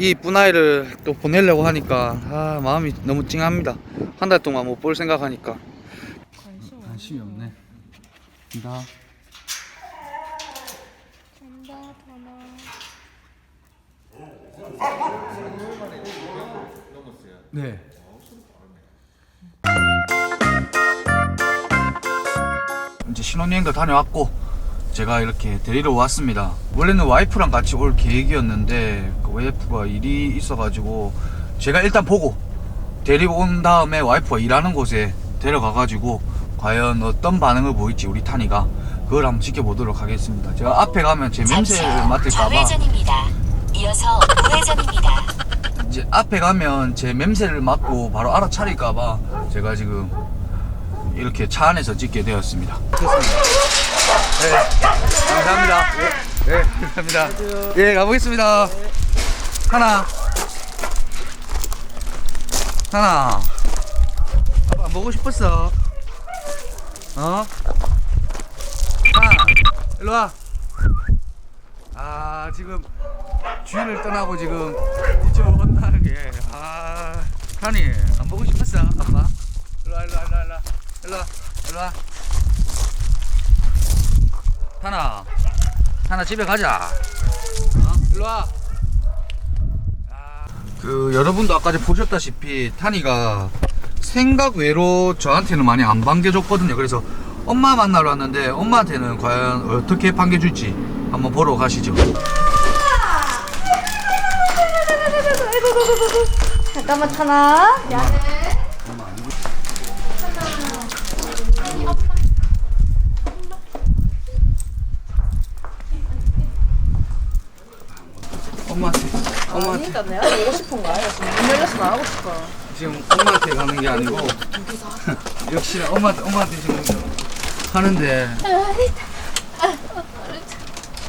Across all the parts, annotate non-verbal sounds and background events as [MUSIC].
이 이쁜 아이를 또 보내려고 하니까 아 마음이 너무 찡합니다. 한 달 동안 못 볼 생각하니까 관심 관심이 없네. 나 간다 하나. 네. 이제 신혼여행도 다녀왔고 제가 이렇게 데리러 왔습니다. 원래는 와이프랑 같이 올 계획이었는데 그 와이프가 일이 있어가지고 제가 일단 보고 데리고 온 다음에 와이프가 일하는 곳에 데려가가지고 과연 어떤 반응을 보일지 우리 타니가 그걸 한번 지켜보도록 하겠습니다. 제가 앞에 가면 제 냄새를 후 맡을까봐. 이어서 우회전입니다. 이제 앞에 가면 제 맴새를 맡고 바로 알아차릴까봐 제가 지금 이렇게 차 안에서 찍게 되었습니다. 네, 감사합니다. 네, 감사합니다. 예, 가보겠습니다. 하나, 하나. 아빠 먹고 싶었어. 어? 하나, 일로 와. 아, 지금 주인을 떠나고 지금 뒤쪽으로 온다는 게, 아, 하니, 안 보고 싶었어, 아빠? 일로 와, 일로 와, 일로 와, 일로 와, 일로 와. 하나, 하나 집에 가자. 어? 일로 와. 아, 그 여러분도 아까 보셨다시피 타니가 생각 외로 저한테는 많이 안 반겨줬거든요. 그래서 엄마 만나러 왔는데 엄마한테는 과연 어떻게 반겨줄지 한번 보러 가시죠. 잠깐만 타나. 엄마한테, 엄마한테. 그러니까 내가 보고 싶은 거야. 지금 문 열려서 나가고 싶어. 지금 엄마한테 가는 게 아니고 [LAUGHS] 역시 엄마한테 엄마한테 지금 하는데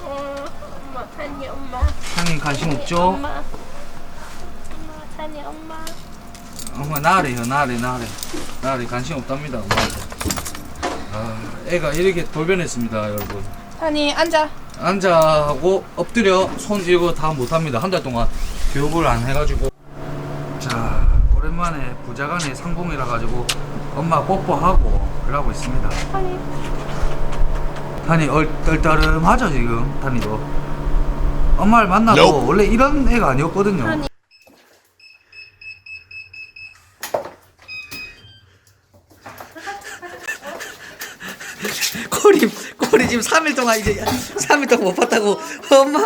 엄마 타니 엄마. 형님 관심 없죠? 엄마. 엄마 타니 엄마. 엄마 나래요 나래 나래 나래 관심 없답니다 엄마한테 아 애가 이렇게 돌변했습니다 여러분 타니 앉아. 앉아 하고 엎드려 손 이거 다 못합니다. 한 달 동안. 교육을 안 해가지고. 자 오랜만에 부자간의 상봉이라 가지고 엄마 뽀뽀하고 그러고 있습니다. 탄이 얼떨떨음하죠 지금 탄이도. 엄마를 만나도 원래 이런 애가 아니었거든요 꼬리 꼬리 지금 3일 동안 이제 3일 동안 못 봤다고 엄마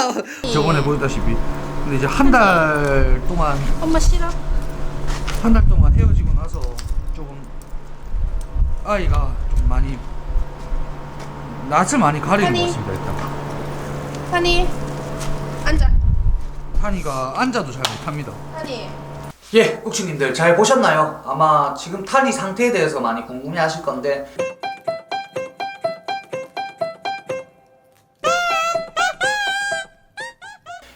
저번에 보였다시피 근데 이제 한 달 동안 엄마 싫어. 한 달 동안 헤어지고 나서 조금 아이가 좀 많이 낯을 많이 가리는 아니. 것 같습니다 일단 타니. 앉아. 탄이가 앉아도 잘 못합니다 타니. 예, 욱치님들 잘 보셨나요? 아마 지금 탄이 상태에 대해서 많이 궁금해 하실 건데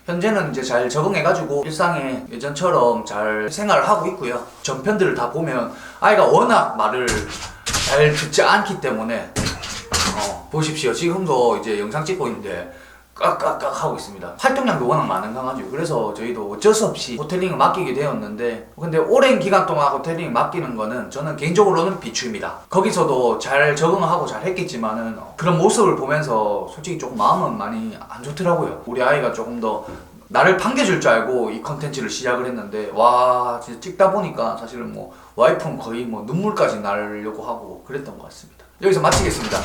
현재는 이제 잘 적응해가지고 일상에 예전처럼 잘 생활을 하고 있고요. 전편들을 다 보면 아이가 워낙 말을 잘 듣지 않기 때문에 어, 보십시오. 지금도 이제 영상 찍고 있는데 깍깍깍 하고 있습니다. 활동량도 워낙 많은 강아지고 그래서 저희도 어쩔 수 없이 호텔링을 맡기게 되었는데 근데 오랜 기간 동안 호텔링 맡기는 거는 저는 개인적으로는 비추입니다. 거기서도 잘 적응하고 잘 했겠지만은 그런 모습을 보면서 솔직히 조금 마음은 많이 안 좋더라고요. 우리 아이가 조금 더 나를 반겨줄 줄 알고 이 컨텐츠를 시작을 했는데 와 진짜 찍다 보니까 사실은 뭐 와이프는 거의 뭐 눈물까지 나려고 하고 그랬던 것 같습니다. 여기서 마치겠습니다.